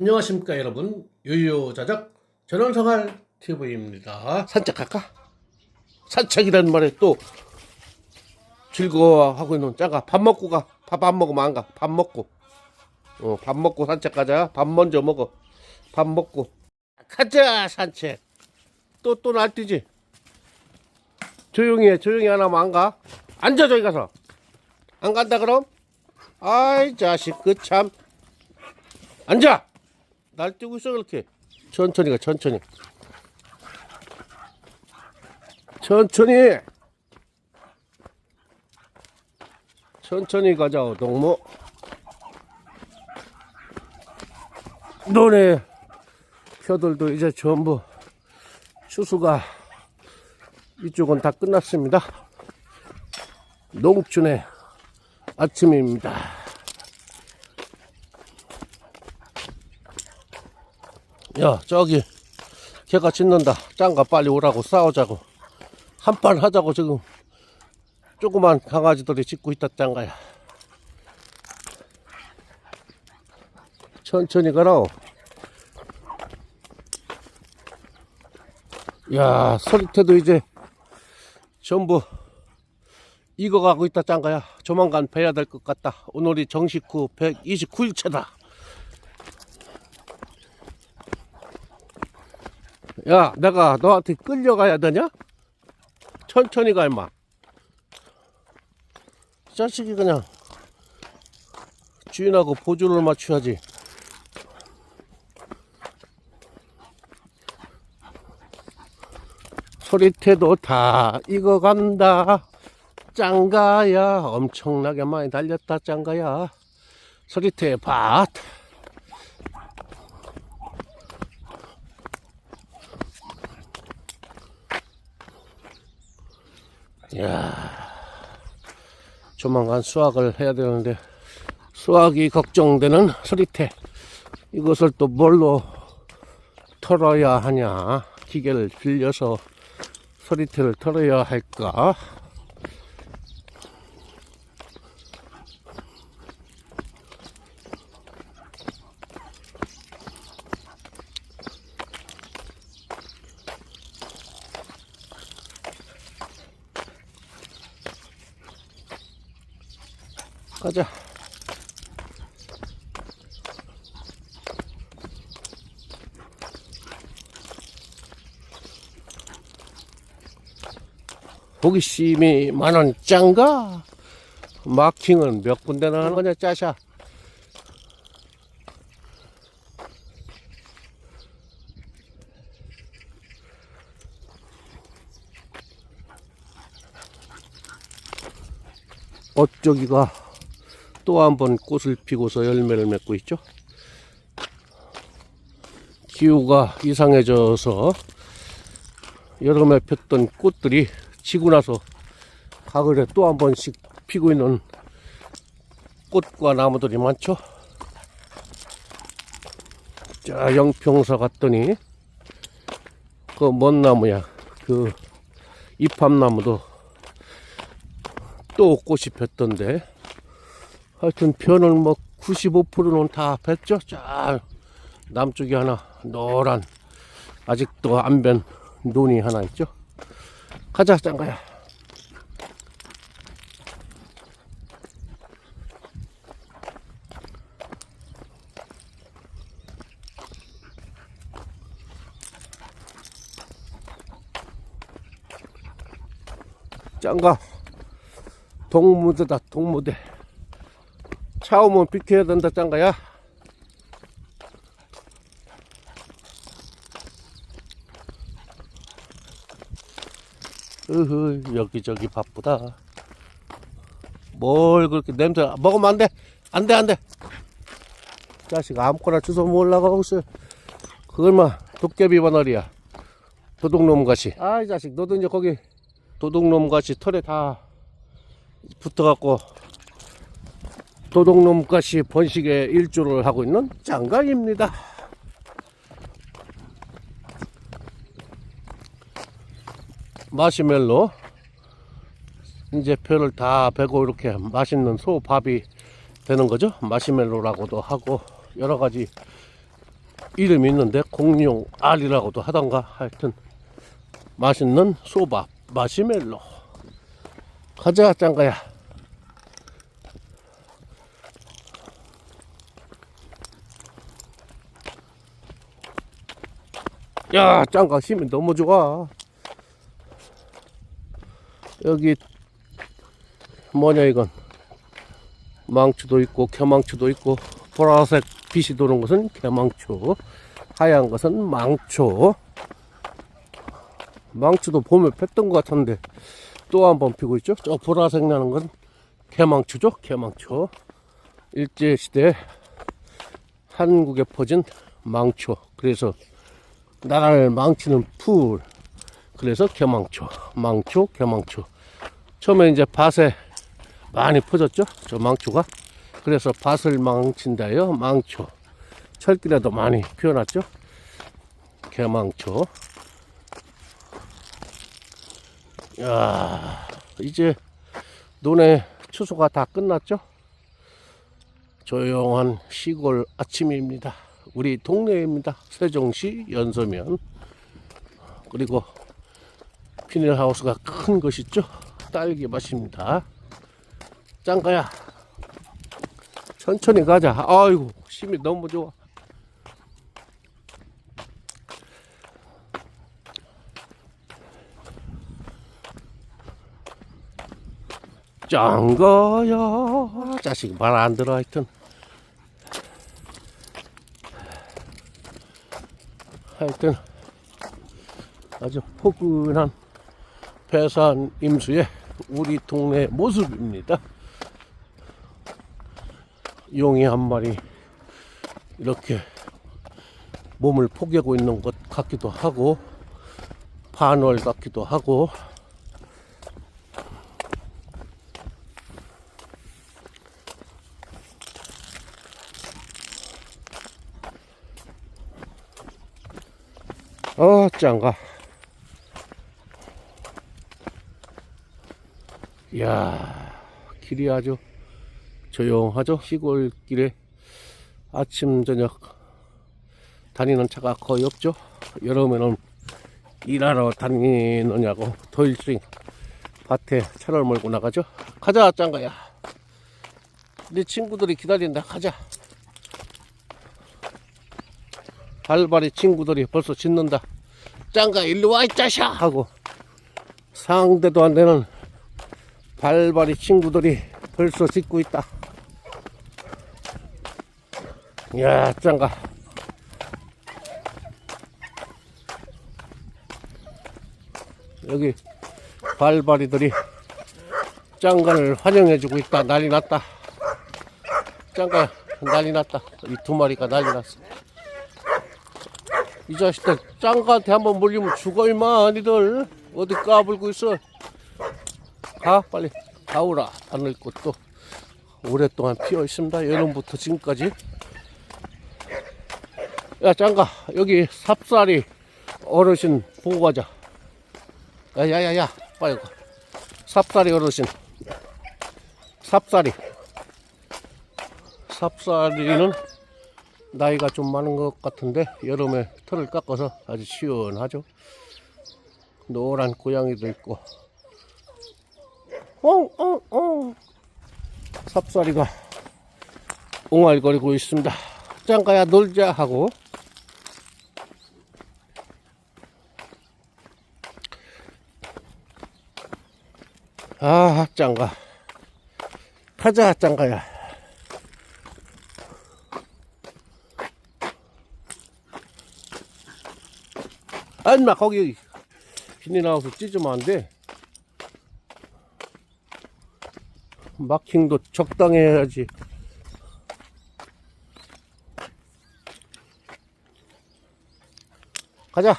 안녕하십니까 여러분. 요요자작 전원생활 TV입니다. 산책할까? 산책이라는 말에 또 즐거워하고 있는 짜가 밥 먹고 가. 밥 안 먹으면 안 가. 밥 먹고. 어, 밥 먹고 산책 가자. 밥 먼저 먹어. 밥 먹고. 가자 산책. 또 또 날뛰지. 조용히 해. 조용히 안 하면 안가. 앉아 저기 가서. 안 간다 그럼? 아이 자식 그 참. 앉아 날뛰고 있어 그렇게. 천천히 가 천천히. 천천히! 천천히 가자 동무. 너네 표들도 이제 전부 추수가 이쪽은 다 끝났습니다. 농촌의 아침입니다 야 저기 걔가 짖는다. 짱가 빨리 오라고 싸우자고. 한판 하자고 지금 조그만 강아지들이 짖고 있다 짱가야. 천천히 가라 야 소리태도 이제 전부 익어가고 있다 짱가야. 조만간 배야 될 것 같다. 오늘이 정식 후 129일차다 야, 내가 너한테 끌려가야 되냐? 천천히 가, 임마. 이 자식이 그냥 주인하고 보조를 맞춰야지. 소리태도 다 익어간다. 짱가야. 엄청나게 많이 달렸다, 짱가야. 소리태 밭. 야, 조만간 수확을 해야 되는데 수확이 걱정되는 서리태. 이것을 또 뭘로 털어야 하냐? 기계를 빌려서 서리태를 털어야 할까 가자. 호기심이 만원 짱가? 마킹은 몇 군데나 하는 거냐 짜샤? 어쩌기가 또 한 번 꽃을 피고서 열매를 맺고 있죠. 기후가 이상해져서 여름에 폈던 꽃들이 지고 나서 가을에 또 한 번씩 피고 있는 꽃과 나무들이 많죠. 자, 영평사 갔더니 그먼 나무야. 그 이팝나무도 또 꽃이 폈던데 하여튼 편은 뭐 95%는 다 폈죠? 자 남쪽에 하나 노란 아직도 안변 논이 하나 있죠? 가자 짱가야. 짱가 동무대다 동무대 차 오면 비켜야 된다 짱가야. 으흐 여기저기 바쁘다. 뭘 그렇게 냄새 먹으면 안돼. 안돼 안돼. 자식 아무거나 주워 먹으려고 있어. 그걸만 도깨비 바늘이야. 도둑놈 같이. 아이 자식 너도 이제 거기 도둑놈 같이 털에 다 붙어갖고 도둑놈 같이 번식에 일조를 하고 있는 장가입니다. 마시멜로 이제 뼈를 다 베고 이렇게 맛있는 소밥이 되는 거죠. 마시멜로라고도 하고 여러 가지 이름이 있는데 공룡 알이라고도 하던가 하여튼 맛있는 소밥 마시멜로 가자 짱가야 야 힘이 너무 좋아. 여기 뭐냐 이건? 망초도 있고 개망초도 있고 보라색 빛이 도는 것은 개망초 하얀 것은 망초. 망초도 봄에 폈던 것 같은데 또 한 번 피고 있죠? 저 보라색 나는 건 개망초죠? 개망초. 일제시대 한국에 퍼진 망초. 그래서 나라를 망치는 풀. 그래서 개망초 망초 개망초. 처음에 이제 밭에 많이 퍼졌죠? 저 망초가? 그래서 밭을 망친다요. 망초. 철길에도 많이 피어났죠? 개망초. 야 이제 논의 추수가 다 끝났죠? 조용한 시골 아침입니다 우리 동네입니다. 세종시 연서면. 그리고 비닐하우스가 큰 것이 있죠. 딸기 맛입니다. 짱가야 천천히 가자. 아이고 힘이 너무 좋아. 짱가야 자식 말 안 들어 하여튼 하여튼 아주 포근한 배산 임수의 우리 동네 모습입니다. 용이 한 마리 이렇게 몸을 포개고 있는 것 같기도 하고 반월 같기도 하고 어 짱가. 이야 길이 아주 조용하죠? 시골길에 아침 저녁. 다니는 차가 거의 없죠? 여름에는 일하러 다니느냐고 토일씩 밭에 차를 몰고 나가죠? 가자 짱가야. 네 친구들이 기다린다. 가자 발발이 친구들이 벌써 짖는다 짱가 일로 와 이 짜샤 하고 상대도 안 되는 발발이 친구들이 벌써 짖고 있다. 야, 짱가. 여기 발발이들이 짱가를 환영해주고 있다. 난리 났다. 짱가 난리 났다. 이 두 마리가 난리 났어. 이 자식들 짱가한테 한번 물리면 죽어 임마 니들. 어디 까불고 있어? 가 빨리. 가오라 하늘꽃도. 오랫동안 피어 있습니다 여름부터 지금까지. 야 짱가 여기 삽살이 어르신 보고 가자. 야야야야 빨리 가. 삽살이 어르신. 삽살이. 삽살이는 나이가 좀 많은 것 같은데 여름에 털을 깎아서 아주 시원하죠. 노란 고양이도 있고. 엉엉엉 삽살이가 옹알거리고 있습니다. 짱가야 놀자 하고. 아 짱가. 가자 짱가야 아 인마 거기 비닐하우스 찢으면 안 돼 마킹도 적당히 해야지. 가자.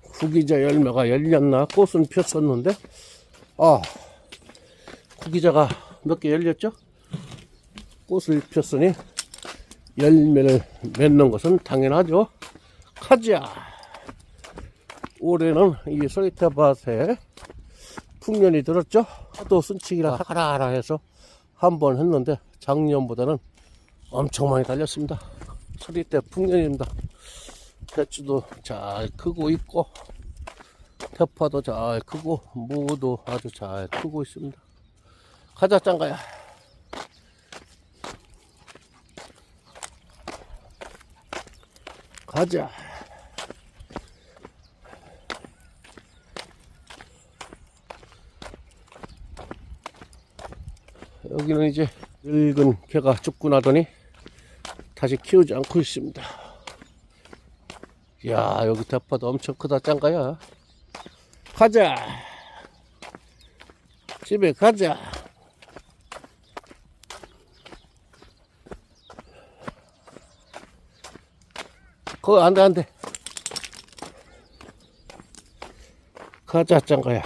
구기자 열매가 열렸나? 꽃은 폈었는데, 아, 구기자가 몇 개 열렸죠? 꽃을 폈으니 열매를 맺는 것은 당연하죠. 가자. 올해는 이 소리터 밭에 풍년이 들었죠? 하도 순치기라 하라 하라 해서 한 번 했는데 작년보다는 엄청 많이 달렸습니다. 소리 때 풍년입니다. 배추도 잘 크고 있고 대파도 잘 크고 무도 아주 잘 크고 있습니다. 가자 짱가야. 가자. 여기는 이제 늙은 개가 죽고 나더니 다시 키우지 않고 있습니다. 야 여기 대파도 엄청 크다 짱가야. 가자. 집에 가자. 그거 안 돼 안 돼. 가자 짱가야.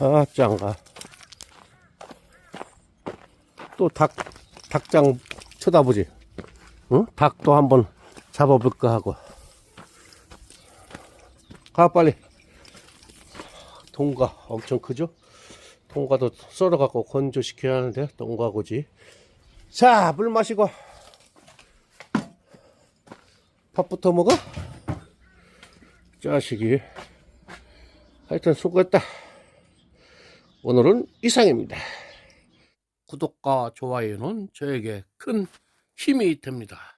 아, 짱가. 또 닭, 닭장 쳐다보지. 응? 닭도 한번 잡아볼까 하고. 가, 빨리. 동가 엄청 크죠? 동가도 썰어갖고 건조시켜야 하는데, 동가고지. 자, 물 마시고. 밥부터 먹어? 자식이. 하여튼 수고했다. 오늘은 이상입니다. 구독과 좋아요는 저에게 큰 힘이 됩니다.